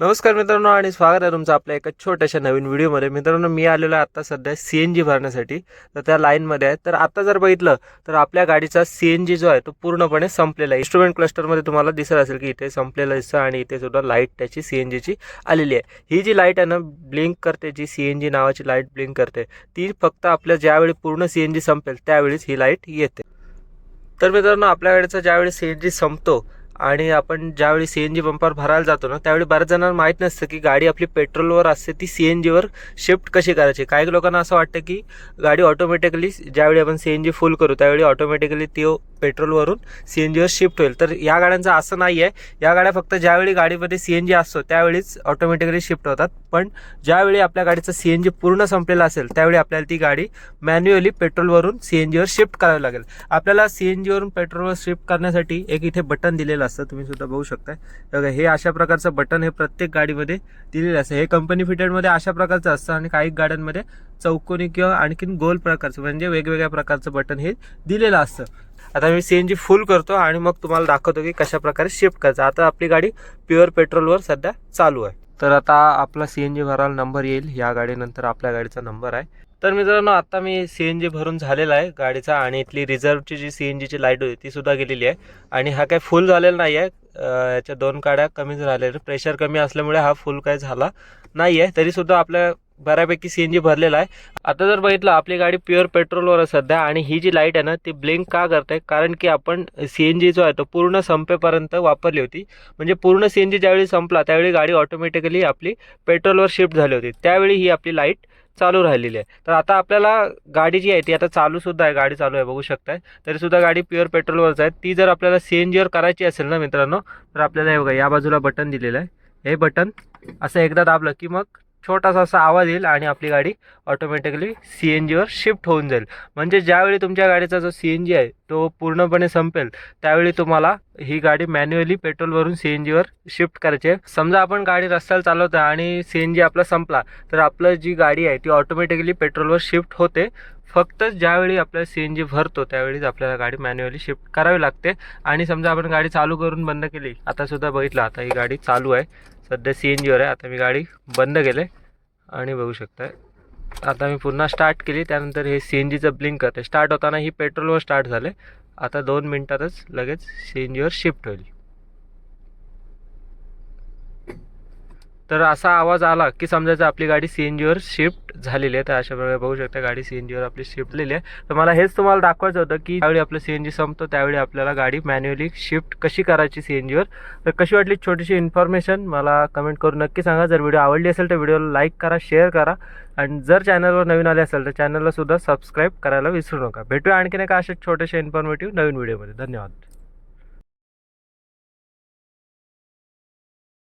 नमस्कार मित्रांनो आणि स्वागत आहे तुमचं आपल्या एका छोट्याशा नवीन व्हिडिओमध्ये. मित्रांनो मी आलेलो आहे आत्ता सध्या सी एन जी भरण्यासाठी. तर त्या लाईनमध्ये आहे. तर आता जर बघितलं तर आपल्या गाडीचा सी एन जी जो आहे तो पूर्णपणे संपलेला आहे. इन्स्ट्रुमेंट क्लस्टरमध्ये तुम्हाला दिसत असेल की इथे संपलेलं दिसतं आणि इथे सुद्धा लाइट त्याची सी एन जीची आलेली आहे. ही जी लाइट आहे ना ब्लिंक करते जी सी एन जी नावाची लाइट ब्लिंक करते ती फक्त आपल्या ज्यावेळी पूर्ण सी एन जी संपेल त्यावेळीच ही लाइट येते. तर मित्रांनो आपल्या गाडीचा ज्यावेळी सी एन जी संपतो आणि आपण ज्यावेळी सी एन जी पंपावर भरायला जातो ना त्यावेळी बऱ्याच जणांना माहीत नसतं की गाडी आपली पेट्रोलवर असते ती सी एन जीवर शिफ्ट कशी करायची. काही लोकांना असं वाटतं की गाडी ऑटोमॅटिकली ज्यावेळी आपण सी एन जी फुल करू त्यावेळी ऑटोमॅटिकली ती पेट्रोलवरून सी एन जीवर शिफ्ट होईल. तर या गाड्यांचं असं नाही आहे या गाड्या फक्त ज्यावेळी गाडीमध्ये सी एन जी असतो त्यावेळीच ऑटोमॅटिकली शिफ्ट होतात. पण ज्यावेळी आपल्या गाडीचं सी एन जी पूर्ण संपलेलं असेल त्यावेळी आपल्याला ती गाडी मॅन्युअली पेट्रोलवरून सी एन जीवर शिफ्ट करावी लागेल. आपल्याला सी एन जीवरून पेट्रोलवर शिफ्ट करण्यासाठी एक इथे बटन दिलेलं असतं. तुम्ही सुद्धा बघू शकताय. बघा हे अशा प्रकारचं बटन हे प्रत्येक गाडीमध्ये दिलेलं असतं. हे कंपनी फिटेडमध्ये अशा प्रकारचं असतं आणि काही गाड्यांमध्ये चौकोनी किंवा आणखीन गोल प्रकारचं म्हणजे वेगवेगळ्या प्रकारचं बटन हे दिलेलं असतं. आता मी सी एन जी फुल करतो आणि मग तुम्हाला दाखवतो की कशा प्रकारे शिफ्ट करायचं. आता आपली गाडी प्युअर पेट्रोलवर सध्या चालू आहे. तर आता आपला सी एन जी भरायला नंबर येईल. या गाडीनंतर आपल्या गाडीचा नंबर आहे. तर मित्रांनो आता मी सी एन जी भरून झालेला आहे गाडीचा आणि इथली रिझर्वची जी सी एन जीची लाइट होती ती सुद्धा गेलेली आहे. आणि हा काय फुल झालेला नाही आहे. याच्या दोन काड्या कमीच राहिलेल्या प्रेशर कमी असल्यामुळे हा फुल काय झाला नाही आहे तरीसुद्धा आपल्या बऱ्यापैकी सी एन जी भरलेला आहे. आता जर बघितलं आपली गाडी प्युअर पेट्रोलवर आहे सध्या आणि ही जी लाइट आहे ना ती ब्लिंक का करते कारण की आपण सी एन जी जो आहे तो पूर्ण संपेपर्यंत वापरली होती. म्हणजे पूर्ण सी एन जी ज्यावेळी संपला त्यावेळी गाडी ऑटोमॅटिकली आपली पेट्रोलवर शिफ्ट झाली होती. त्यावेळी ही आपली लाइट चालू राहिलेली आहे. तर आता आपल्याला गाडी जी आहे ती आता चालूसुद्धा आहे गाडी चालू आहे बघू शकताय. तरीसुद्धा गाडी प्युअर पेट्रोलवरच आहे. ती जर आपल्याला सी एन जीवर करायची असेल ना मित्रांनो तर आपल्याला हे बघा या बाजूला बटन दिलेलं आहे. हे बटन असं एकदा दाबलं की मग छोटासा असा आवाज येईल आणि आपली गाडी ऑटोमॅटिकली सी एन जीवर शिफ्ट होऊन जाईल. म्हणजे ज्यावेळी तुमच्या गाडीचा जो सी एन जी आहे तो पूर्णपणे संपेल त्यावेळी तुम्हाला ही गाडी मॅन्युअली पेट्रोलवरून सी एन जीवर शिफ्ट करायची आहे. समजा आपण गाडी रस्त्याला चालवतो आणि सी एन जी आपला संपला तर आपलं जी गाडी आहे ती ऑटोमॅटिकली पेट्रोलवर शिफ्ट होते. फक्त ज्यावेळी आपल्याला सी एन जी भरतो त्यावेळीच आपल्याला गाडी मॅन्युअली शिफ्ट करावी लागते. आणि समजा आपण गाडी चालू करून बंद केली आतासुद्धा बघितलं आता ही गाडी चालू आहे. सध्या सी एन जीवर आहे. आता मी गाडी बंद केले आणि बघू शकताय. आता मी पुन्हा स्टार्ट केली. त्यानंतर हे सी एन जीचं ब्लिंक करते स्टार्ट होताना ही पेट्रोलवर स्टार्ट झाले. आता दोन मिनटातच लगेच सी एन जीवर शिफ्ट होईल. तर असा आवाज आला की समजायचं आपली गाडी सी एन जीवर शिफ्ट झालेली आहे तर अशा प्रकारे बघू शकता गाडी सी एन जीवर आपली शिफ्टलेली आहे. तर मला हेच तुम्हाला दाखवायचं होतं की ज्यावेळी आपलं सी एन जी संपतो त्यावेळी आपल्याला गाडी मॅन्युअली शिफ्ट कशी करायची सी एन जीवर तर कशी वाटली छोटीशी इन्फॉर्मेशन मला कमेंट करून नक्की सांगा. जर व्हिडिओ आवडली असेल तर व्हिडिओला लाईक करा शेअर करा. आणि जर चॅनलवर नवीन आले असेल तर चॅनलला सुद्धा सबस्क्राईब करायला विसरू नका. भेटूया आणखीन एका अशा छोट्याशा इन्फॉर्मेटिव्ह नवीन व्हिडिओमध्ये धन्यवाद.